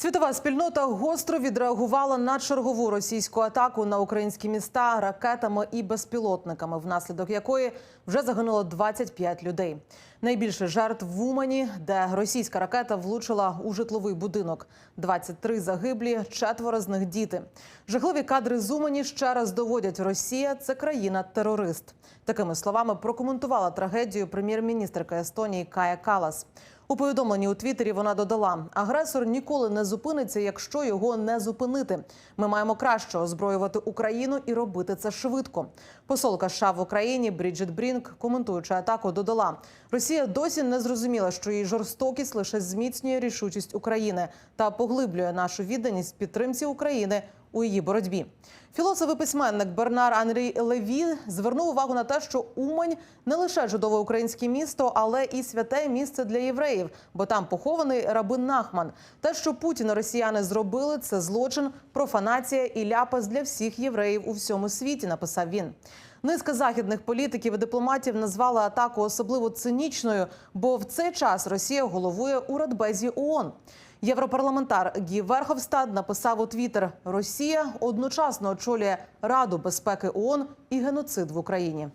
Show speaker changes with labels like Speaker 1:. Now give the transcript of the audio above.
Speaker 1: Світова спільнота гостро відреагувала на чергову російську атаку на українські міста ракетами і безпілотниками, внаслідок якої вже загинуло 25 людей. Найбільше жертв в Умані, де російська ракета влучила у житловий будинок. 23 загиблі, четверо з них діти. Жахливі кадри з Умані ще раз доводять: Росія це країна-терорист. Такими словами прокоментувала трагедію прем'єр-міністрка Естонії Кая Калас. У повідомленні у Твіттері вона додала: агресор ніколи не зупиниться, якщо його не зупинити. Ми маємо краще озброювати Україну і робити це швидко. Посолка США в Україні Бріджит Брінк, коментуючи атаку, додала: Росія досі не зрозуміла, що її жорстокість лише зміцнює рішучість України та поглиблює нашу відданість підтримці України у її боротьбі. Філософ і письменник Бернар Анрій Леві звернув увагу на те, що Умань не лише чудове українське місто, але і святе місце для євреїв, бо там похований рабин Нахман. Те, що Путін росіяни зробили, це злочин, профанація і ляпас для всіх євреїв у всьому світі. Написав він. Низка західних політиків і дипломатів назвала атаку особливо цинічною, бо в цей час Росія головує у Радбезі ООН. Європарламентар Гі Верховстад написав у Твіттер: Росія одночасно очолює Раду безпеки ООН і геноцид в Україні.